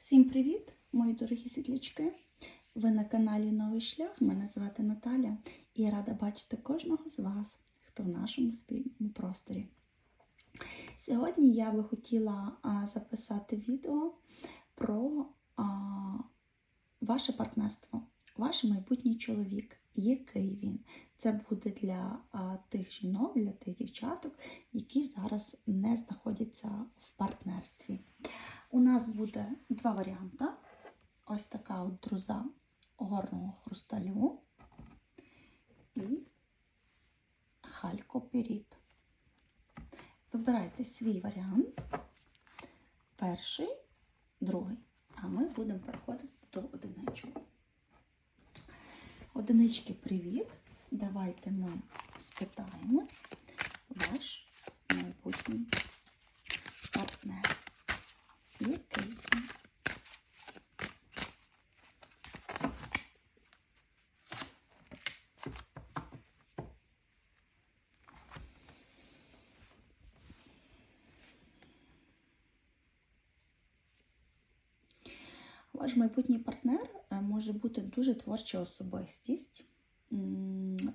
Всім привіт, мої дорогі світлячки! Ви на каналі Новий Шлях. Мене звати Наталя і я рада бачити кожного з вас, хто в нашому спільному просторі. Сьогодні я би хотіла записати відео про ваше партнерство, ваш майбутній чоловік. Який він? Це буде для тих жінок, для тих дівчаток, які зараз не знаходяться в партнерстві. У нас буде два варіанти. Ось така от друза горного хрусталю і халькопіріт. Вибирайте свій варіант. Перший, другий. А ми будемо переходити до одиничок. Одинички, привіт! Давайте ми спитаємось ваш майбутній партнер. Який він? Ваш майбутній партнер е, може бути дуже творча особистість.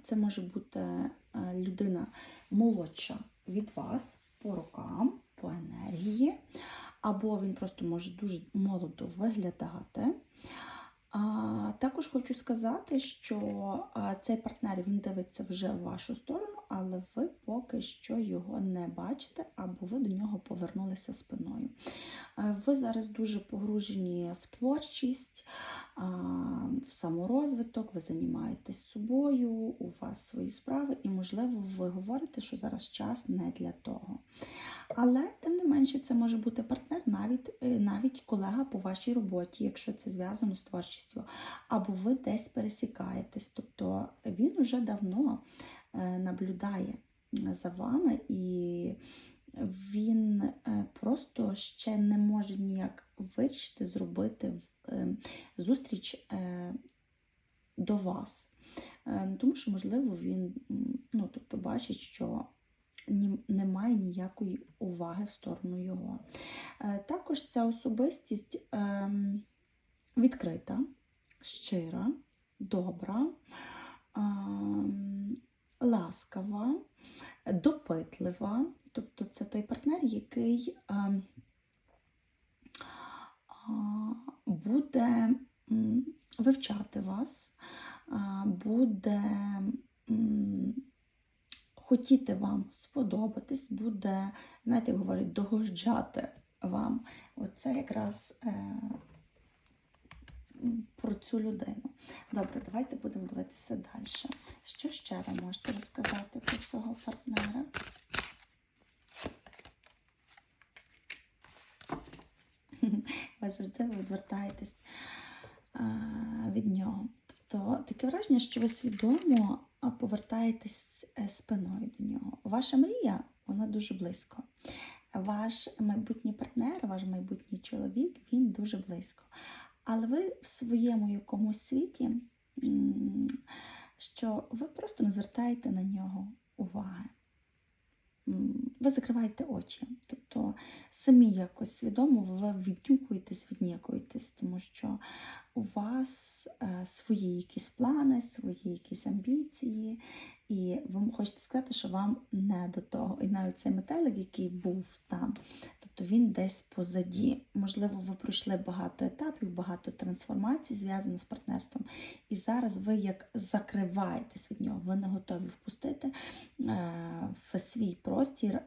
Це може бути е, людина молодша від вас по рокам, по енергії, або він просто може дуже молодо виглядати. Також хочу сказати, що цей партнер він дивиться вже в вашу сторону, але ви поки що його не бачите, або ви до нього повернулися спиною. Е, Ви зараз дуже погружені в творчість, в саморозвиток, ви займаєтесь собою, у вас свої справи, і, можливо, ви говорите, що зараз час не для того. Але, тим не менше, це може бути партнер, навіть, е, навіть колега по вашій роботі, якщо це зв'язано з творчістю, або ви десь пересікаєтесь. Тобто він уже давно наблюдає за вами і він е, просто ще не може ніяк вирішити зробити е, зустріч е, до вас. Е, Тому що, можливо, він ну, тобто, бачить, що немає ніякої уваги в сторону його. Е, Також ця особистість ем, відкрита, щира, добра, ем, ласкава, допитлива. Тобто це той партнер, який ем, а, буде вивчати вас, а, буде хотіти вам сподобатись, буде, знаєте, як говорять, догоджати вам. Оце якраз е, про цю людину. Добре, давайте будемо дивитися далі. Що ще ви можете розказати про цього партнера? Ви завжди відвертаєтесь від нього. Тобто таке враження, що ви свідомо повертаєтесь е, спиною до нього. Ваша мрія, вона дуже близько. Ваш майбутній партнер, ваш майбутній чоловік, він дуже близько. Але ви в своєму якомусь світі, що ви просто не звертаєте на нього уваги. Ви закриваєте очі. Тобто самі якось свідомо ви віднюкуєтесь, віднікуєтесь, тому що у вас е, свої якісь плани, свої якісь амбіції, і ви хочете сказати, що вам не до того. І навіть цей метелик, який був там, тобто він десь позаді. Можливо, ви пройшли багато етапів, багато трансформацій зв'язано з партнерством. І зараз ви як закриваєтесь від нього, ви не готові впустити е, в свій простір.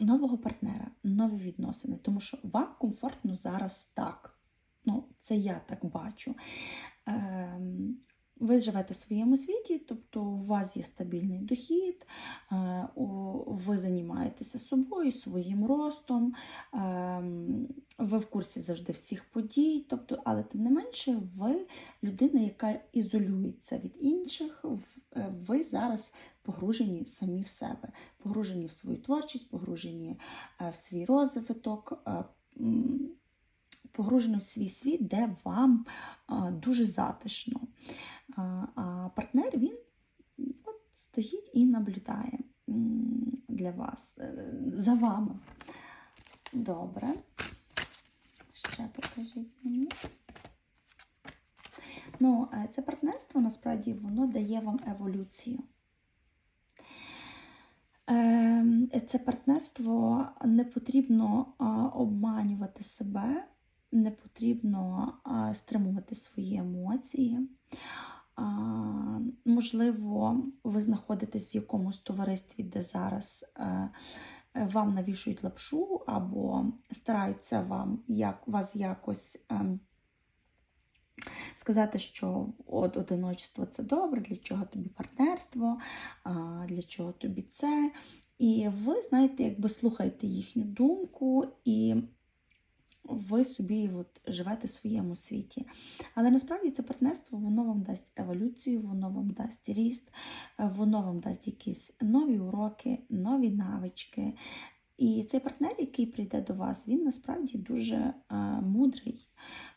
Нового партнера, нові відносини, тому що вам комфортно зараз так. Ну, це я так бачу. Ем, ви живете в своєму світі, тобто у вас є стабільний дохід, е, ви займаєтеся собою, своїм ростом, ем, ви в курсі завжди всіх подій, тобто, але тим не менше, ви людина, яка ізолюється від інших, е, ви зараз погружені самі в себе, погружені в свою творчість, погружені е, в свій розвиток. м, Погружені в свій світ, де вам дуже затишно. А, партнер він от стоїть і наблюдає для вас, е, за вами. Добре. Ще покажіть мені. Ну, е, це партнерство насправді воно дає вам еволюцію. Ем, Це партнерство не потрібно обманювати себе, не потрібно стримувати свої емоції. Можливо, ви знаходитесь в якомусь товаристві, де зараз е, вам навішують лапшу, або стараються вам як, вас якось ем, сказати, що от одиночество це добре, для чого тобі партнерство, для чого тобі це. І ви, знаєте, якби слухаєте їхню думку, і ви собі от живете в своєму світі. Але насправді це партнерство воно вам дасть еволюцію, воно вам дасть ріст, е, воно вам дасть якісь нові уроки, нові навички. І цей партнер, який прийде до вас, він насправді дуже е, мудрий.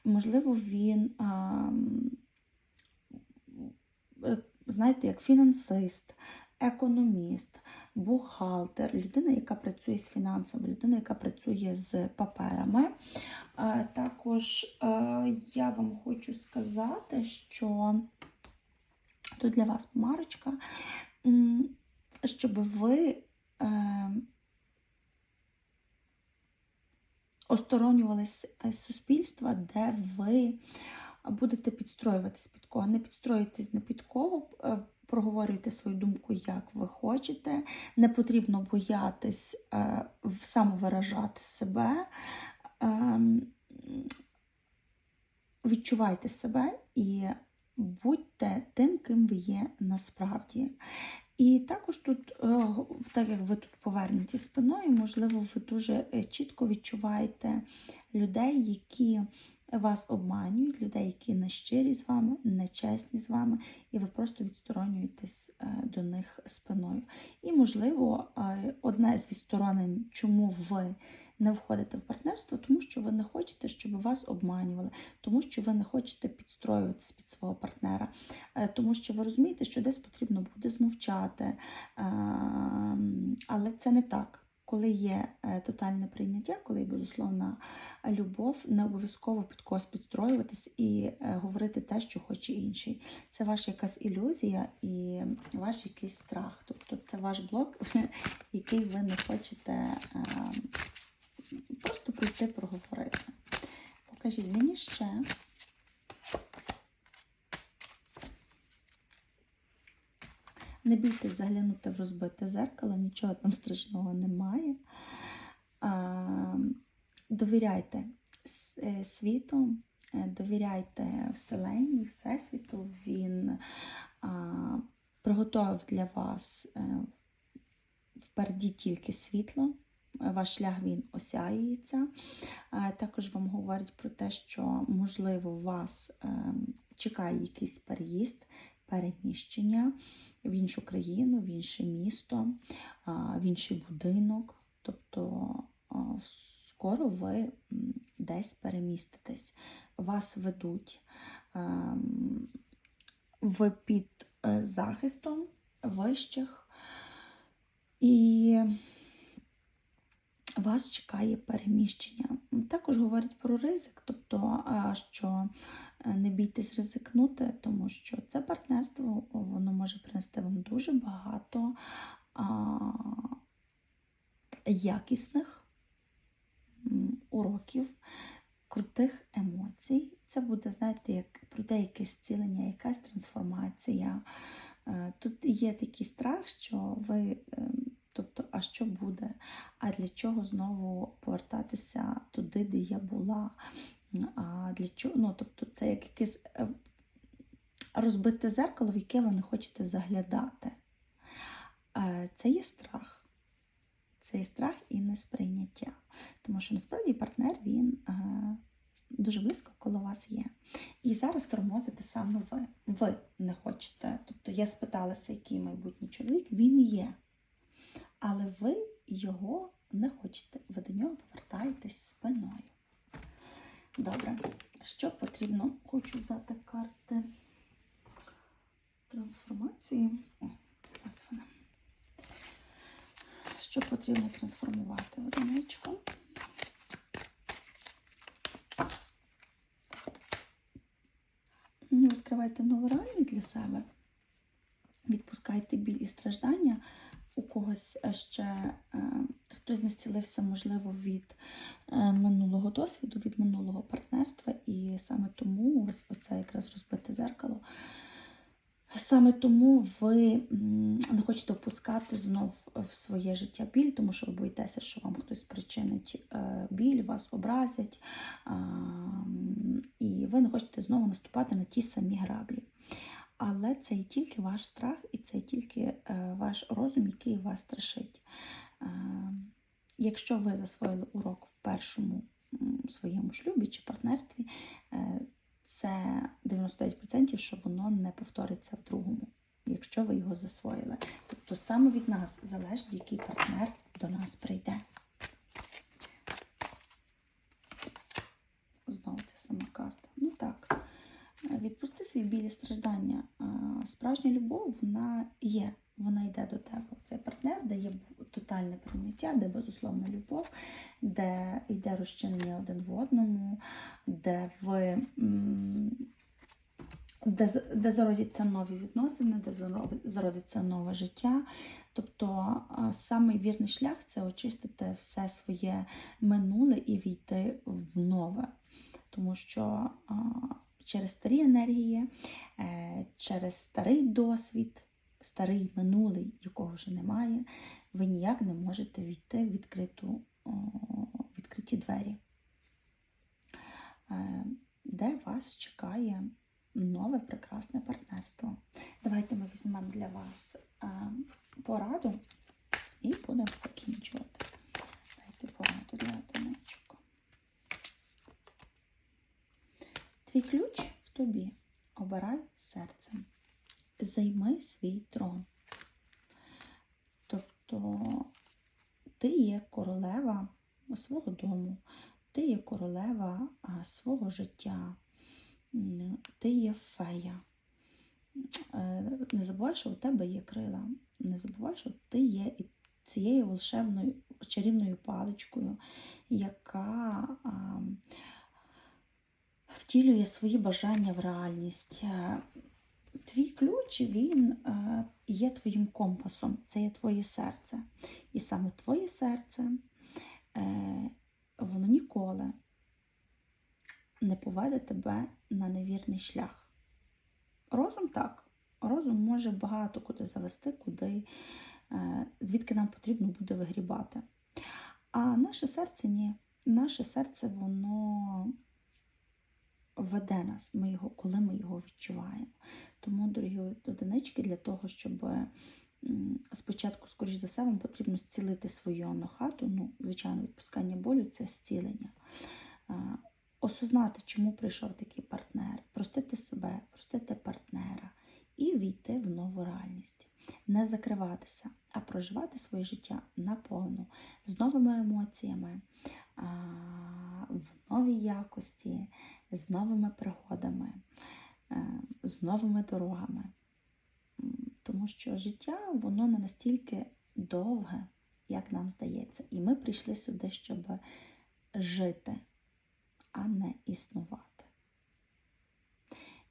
Можливо, він, е, е, знаєте, як фінансист, економіст, бухгалтер, людина, яка працює з фінансами, людина, яка працює з паперами. Е, Також е, я вам хочу сказати, що тут для вас помарочка, щоб ви е, осторонювались з суспільства, де ви будете підстроюватись під кого. Не підстроїтесь не під кого, е, проговорюйте свою думку, як ви хочете. Не потрібно боятись е, самовиражати себе. Ем, Відчувайте себе і будьте тим, ким ви є насправді. І також тут, е, так як ви тут повернуті спиною, можливо, ви дуже е, чітко відчуваєте людей, які вас обманюють, людей, які не щирі з вами, не чесні з вами, і ви просто відсторонюєтесь е, до них спиною. І, можливо, е, одне з відсторонень, чому ви не входите в партнерство, тому що ви не хочете, щоб вас обманювали, тому що ви не хочете підстроюватися під свого партнера, е, тому що ви розумієте, що десь потрібно буде змовчати. Ем, Але це не так. Коли є е, тотальне прийняття, коли є безусловна любов, не обов'язково під когось підстроюватись і е, говорити те, що хоче інший. Це ваша якась ілюзія і ваш якийсь страх. Тобто це ваш блок, який ви не хочете е, просто прийти проговорити. Покажіть мені ще. Не бійтесь заглянути в розбите зеркало, нічого там страшного немає. Довіряйте е, світу, е, довіряйте Вселенні, Всесвіту. Він приготував для вас е, впереді тільки світло. Ваш шлях він осяюється. Також вам говорять про те, що, можливо, вас е, чекає якийсь переїзд, переміщення в іншу країну, в інше місто, в інший будинок. Тобто скоро ви десь переміститесь, вас ведуть. Ем, Ви під е, захистом вищих. І вас чекає переміщення. Також говорять про ризик, тобто, що не бійтесь ризикнути, тому що це партнерство воно може принести вам дуже багато а, якісних уроків, крутих емоцій. Це буде, знаєте, як пройде якесь зцілення, якась трансформація. Е, Тут є такий страх, що ви, ем, тобто, а що буде? А для чого знову повертатися туди, де я була? А для чого? Ну, тобто, це як якесь е, розбите зеркало, в яке ви не хочете заглядати. Е, Це є страх. Це є страх і несприйняття. Тому що насправді партнер він е, дуже близько коло вас є. І зараз тормозите саме ви. Ви не хочете. Тобто я спиталася, який майбутній чоловік, він є. Але ви його не хочете. Ви до нього повертаєтесь спиною. Добре, що потрібно? Хочу взяти карти трансформації. О, ось вона. Що потрібно трансформувати одиничку. Ну, відкривайте нову реальність для себе, відпускайте біль і страждання. У когось ще е, хтось не можливо, від е, минулого досвіду, від минулого партнерства, і саме тому ось оце якраз розбите зеркало. Саме тому ви не хочете впускати знов в своє життя біль, тому що ви боїтеся, що вам хтось спричинить е, біль, вас образять, і ви не хочете знову наступати на ті самі граблі. Але це і тільки ваш страх, і це і тільки е, ваш розум, який вас страшить. Якщо ви засвоїли урок в першому своєму шлюбі чи партнерстві, е, це 99%, що воно не повториться в другому, якщо ви його засвоїли. Тобто саме від нас залежить, який партнер до нас прийде. Знову ця сама карта. Ну так, відпусти свій білі страждання. Справжня любов, вона є, вона йде до тебе. Цей партнер, де є тотальне прийняття, де безусловна любов, де йде розчинення один в одному, де ви. Де, де зародяться нові відносини, де зародиться нове життя. Тобто самий вірний шлях це очистити все своє минуле і війти в нове. Тому що а, через старі енергії, е, через старий досвід, старий минулий, якого вже немає, ви ніяк не можете війти в відкриту, відкриті двері, е, де вас чекає нове прекрасне партнерство. Давайте ми візьмемо для вас е, пораду і будемо закінчувати. Дайте пораду для одиничок. Твій ключ в тобі. Обирай серцем. Займи свій трон. Тобто ти є королева свого дому, ти є королева свого життя, ти є фея. Е, Не забувай, що у тебе є крила. Не забувай, що ти є цією волшебною чарівною паличкою, яка втілює свої бажання в реальність. Твій ключ він е, є твоїм компасом, це є твоє серце. І саме твоє серце е, воно ніколи не поведе тебе на невірний шлях. Розум так. Розум може багато куди завести, куди, е, звідки нам потрібно буде вигрібати. А наше серце ні. Наше серце, воно веде нас, ми його, коли ми його відчуваємо. Тому, дорогі одинички, для того, щоб спочатку, скоріш за все, вам потрібно зцілити свою анохату. Ну, звичайно, відпускання болю це зцілення. Осознати, чому прийшов такий партнер, простити себе, простити партнера і війти в нову реальність. Не закриватися, а проживати своє життя наповну, з новими емоціями, в новій якості, з новими пригодами, з новими дорогами. Тому що життя воно не настільки довге, як нам здається. І ми прийшли сюди, щоб жити, а не існувати.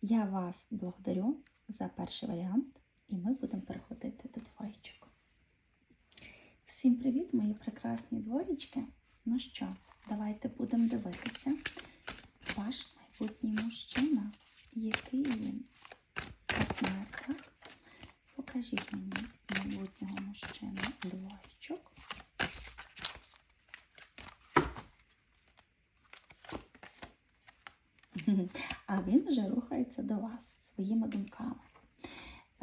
Я вас благодарю за перший варіант, і ми будемо переходити до двоєчок. Всім привіт, мої прекрасні двоєчки. Ну що, давайте будемо дивитися. Ваш майбутній мужчина, який він партнер, так? Покажіть мені майбутнього мужчину двоєчок. А він вже рухається до вас своїми думками.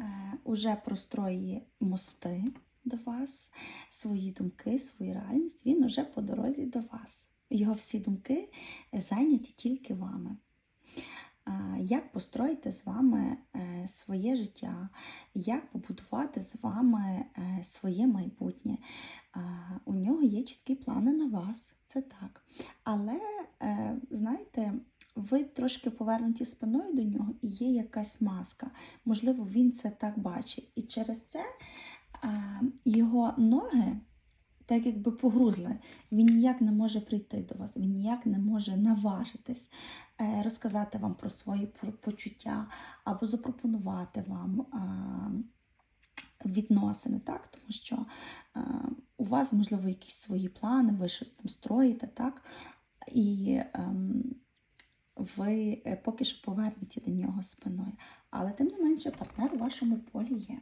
Е, уже простроює мости до вас, свої думки, свою реальність. Він уже по дорозі до вас. Його всі думки зайняті тільки вами. Е, Як построїти з вами е, своє життя, як побудувати з вами е, своє майбутнє. У нього є чіткі плани на вас, це так. Але, знаєте, ви трошки повернуті спиною до нього і є якась маска. Можливо, він це так бачить. І через це його ноги так якби погрузли. Він ніяк не може прийти до вас, він ніяк не може наважитись е, розказати вам про свої почуття або запропонувати вам. е, Відносини, так? тому що е, у вас, можливо, якісь свої плани, ви щось там строїте, так? і ем, ви поки що повернуті до нього спиною. Але тим не менше, партнер у вашому полі є.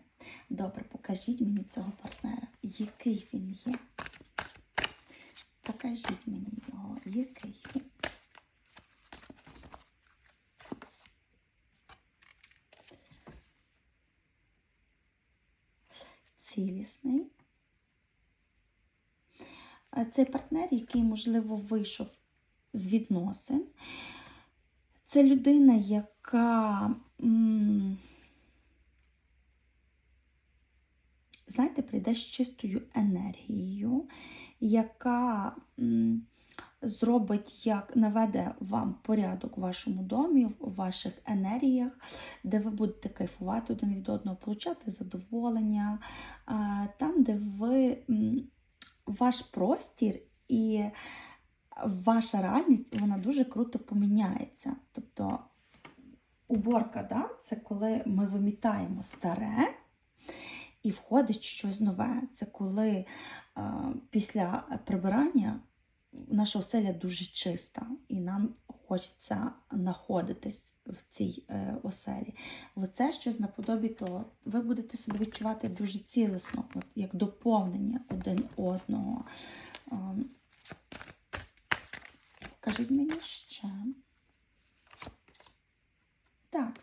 Добре, покажіть мені цього партнера. Який він є? Покажіть мені його, який він. Цілісний. А Цей партнер, який, можливо, вийшов з відносин. Це людина, яка, знаєте, прийде з чистою енергією, яка зробить, як наведе вам порядок у вашому домі, в ваших енергіях, де ви будете кайфувати один від одного, получати задоволення, там, де ви ваш простір і ваша реальність вона дуже круто поміняється. Тобто уборка, да, це коли ми вимітаємо старе і входить щось нове. Це коли е, після прибирання наша оселя дуже чиста, і нам хочеться знаходитись в цій е, оселі. Оце щось наподобі того. Ви будете себе відчувати дуже цілісно, от, як доповнення один одного. Ем, Покажіть мені ще. Так.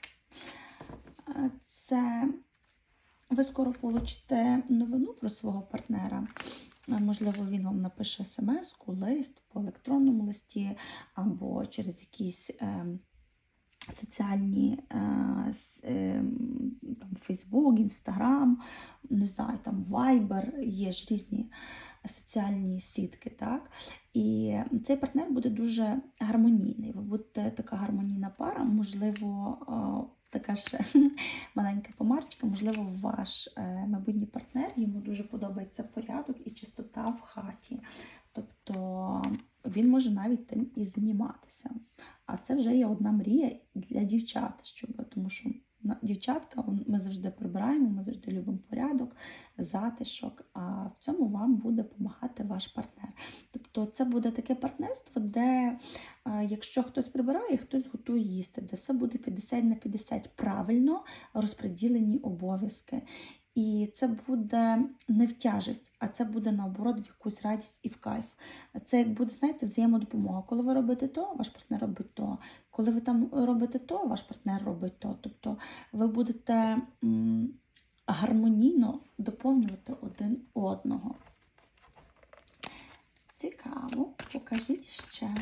Це ви скоро получите новину про свого партнера. Можливо, він вам напише смс-ку, лист по електронному листі, або через якісь е, соціальні е, с- е, там, Facebook, Instagram, не знаю, там Viber, є ж різні соціальні сітки, так? І цей партнер буде дуже гармонійний. Ви будете така гармонійна пара, можливо, така ще маленька помарочка, можливо, ваш е, майбутній партнер, йому дуже подобається порядок і чистота в хаті. Тобто він може навіть тим і займатися. А це вже є одна мрія для дівчат, щоб, тому що дівчатка, ми завжди прибираємо, ми завжди любимо порядок, затишок, а в цьому вам буде допомагати ваш партнер. Тобто це буде таке партнерство, де якщо хтось прибирає, хтось готує їсти, де все буде 50 на 50 правильно розподілені обов'язки. І це буде не в тяжесть, а це буде наоборот в якусь радість і в кайф. Це як буде, знаєте, взаємодопомога. Коли ви робите то, ваш партнер робить то. Коли ви там робите то, ваш партнер робить то. Тобто ви будете гармонійно доповнювати один одного. Цікаво, покажіть ще.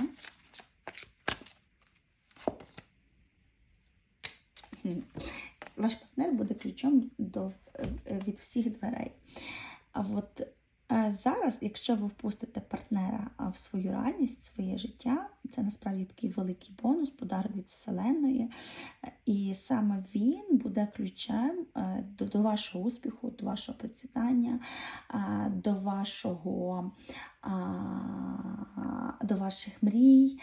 Ваш партнер буде ключом до, е, від всіх дверей. А от зараз, якщо ви впустите партнера в свою реальність, в своє життя, це насправді такий великий бонус, подарок від Вселеної. Е, І саме він буде ключем е, до, до вашого успіху, до вашого процвітання, е, до вашого. До ваших мрій,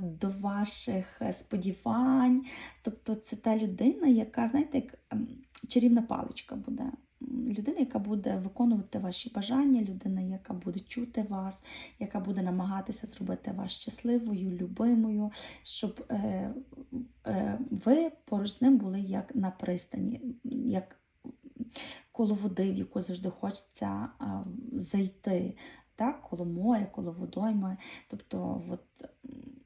до ваших е, сподівань. Тобто це та людина, яка, знаєте, як ем, чарівна паличка буде. Людина, яка буде виконувати ваші бажання, людина, яка буде чути вас, яка буде намагатися зробити вас щасливою, любимою, щоб е, е, ви поруч з ним були як на пристані, як коло води, в яку завжди хочеться а, зайти. Так, коло моря, коло водойми. Тобто, от,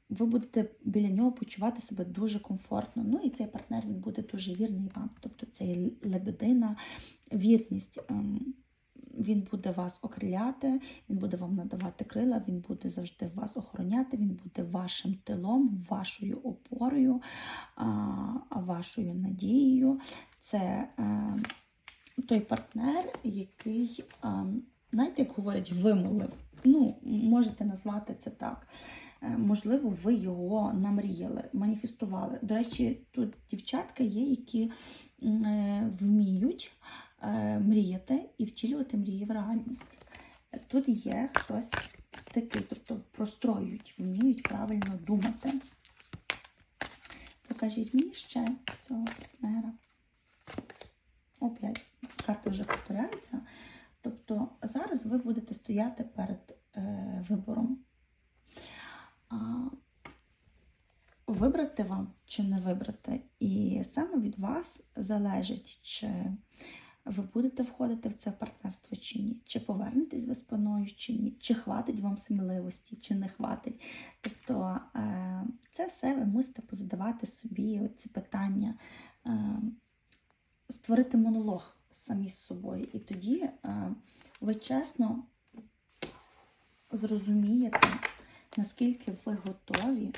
ви будете біля нього почувати себе дуже комфортно. Ну і цей партнер він буде дуже вірний вам. Тобто це лебедина, вірність. ем, Він буде вас окриляти, він буде вам надавати крила, він буде завжди вас охороняти, він буде вашим тилом, вашою опорою, вашою надією. Це е, той партнер, який, е, знаєте, як говорять, вимолив. Ну, можете назвати це так. Е, Можливо, ви його намріяли, маніфестували. До речі, тут дівчатка є, які е, вміють е, мріяти і втілювати мрії в реальність. тут є хтось такий, тобто простроюють, вміють правильно думати. Покажіть мені ще цього партнера. Опять карти вже повторяються. Тобто зараз ви будете стояти перед е, вибором. А, вибрати вам чи не вибрати. І саме від вас залежить, чи ви будете входити в це партнерство чи ні, чи повернетесь ви спиною, чи ні, чи хватить вам сміливості, чи не хватить. Тобто е, це все ви мусите позадавати собі ці питання, е, створити монолог самі з собою. І тоді е, ви чесно зрозумієте, наскільки ви готові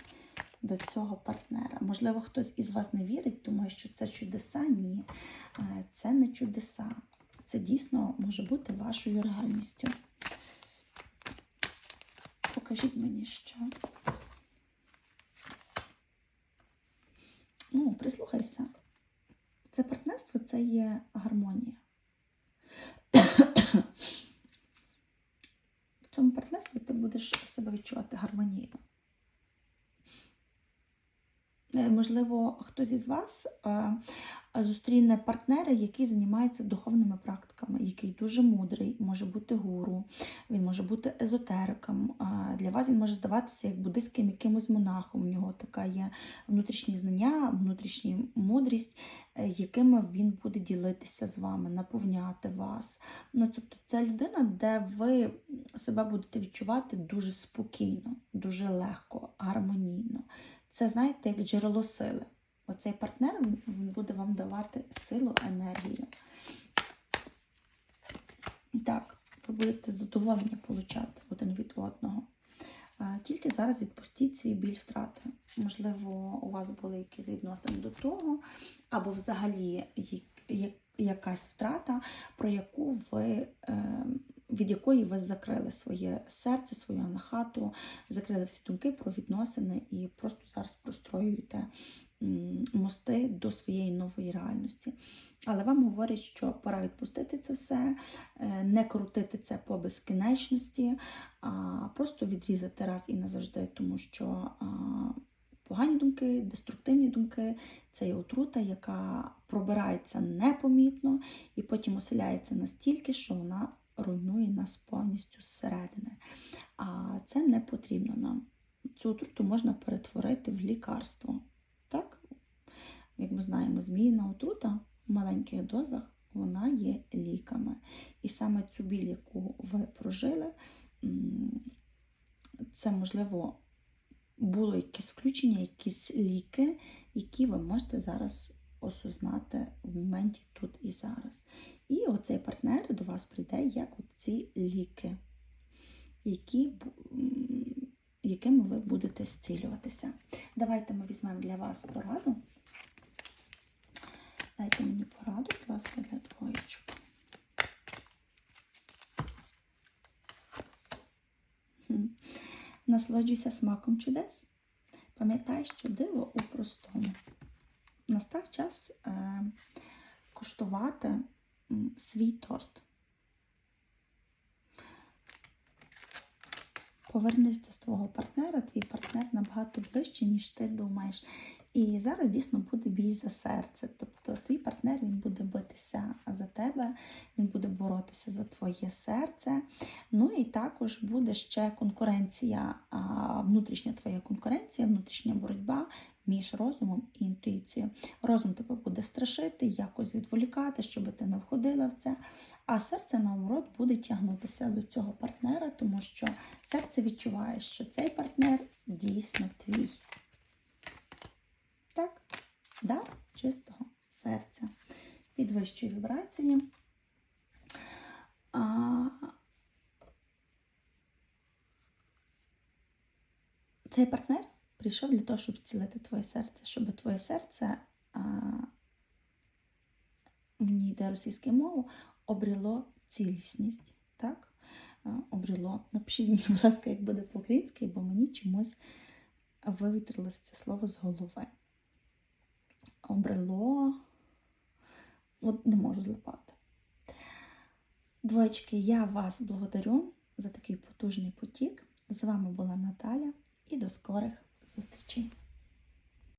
до цього партнера. Можливо, хтось із вас не вірить, думає, що це чудеса. Ні, Е, це не чудеса. Це дійсно може бути вашою реальністю. Покажіть мені що. Ну, прислухайся. Це партнерство це є гармонія. В цьому партнерстві ти будеш себе відчувати гармонійно. Е, Можливо, хтось із вас е, зустріне партнера, який займається духовними практиками, який дуже мудрий, може бути гуру, він може бути езотериком. Для вас він може здаватися як буддистським якимось монахом. У нього така є внутрішні знання, внутрішня мудрість, е, якими він буде ділитися з вами, наповняти вас. Ну, тобто це людина, де ви себе будете відчувати дуже спокійно, дуже легко, гармонійно. Це, знаєте, як джерело сили. Оцей партнер він буде вам давати силу, енергію. Так, ви будете задоволення получати один від одного. Тільки зараз відпустіть свій біль втрати. Можливо, у вас були якісь відносини до того, або взагалі якась втрата, про яку ви. Від якої ви закрили своє серце, свою анахату, закрили всі думки про відносини і просто зараз простроюєте мости до своєї нової реальності. Але вам говорять, що пора відпустити це все, е, не крутити це по безкінечності, а просто відрізати раз і назавжди, тому що погані думки, деструктивні думки це є отрута, яка пробирається непомітно і потім оселяється настільки, що вона руйнує нас повністю зсередини. А це не потрібно нам. Цю отруту можна перетворити в лікарство. Так? Як ми знаємо, зміїна отрута в маленьких дозах вона є ліками. І саме цю біль, яку ви прожили, це можливо було якесь включення, якісь ліки, які ви можете зараз осознати в моменті тут і зараз. І оцей партнер до вас прийде як ці ліки, які, якими ви будете зцілюватися. Давайте ми візьмемо для вас пораду. Дайте мені пораду, будь ласка, для двоєчок. Насолоджуйся смаком чудес. Пам'ятай, що диво у простому. Настав час е, куштувати свій торт. Повернись до свого партнера, твій партнер набагато ближче, ніж ти думаєш. І зараз дійсно буде бій за серце. Тобто твій партнер він буде битися за тебе, він буде боротися за твоє серце. Ну і також буде ще конкуренція, внутрішня твоя конкуренція, внутрішня боротьба між розумом і інтуїцією. Розум тебе буде страшити, якось відволікати, щоб ти не входила в це. А серце, наоборот, буде тягнутися до цього партнера, тому що серце відчуває, що цей партнер дійсно твій. Так, дар чистого серця. Підвищує вібрації. А, цей партнер прийшов для того, щоб зцілити твоє серце, щоб твоє серце, а, мені йде російською мовою, обріло цілісність. Так? Обріло. Напишіть мені, будь ласка, як буде по-українськи, бо мені чомусь вивітрилось це слово з голови. Обрело. От не можу злипати. Двоєчки, я вас благодарю за такий потужний потік. З вами була Наталя і до скорих зустрічей!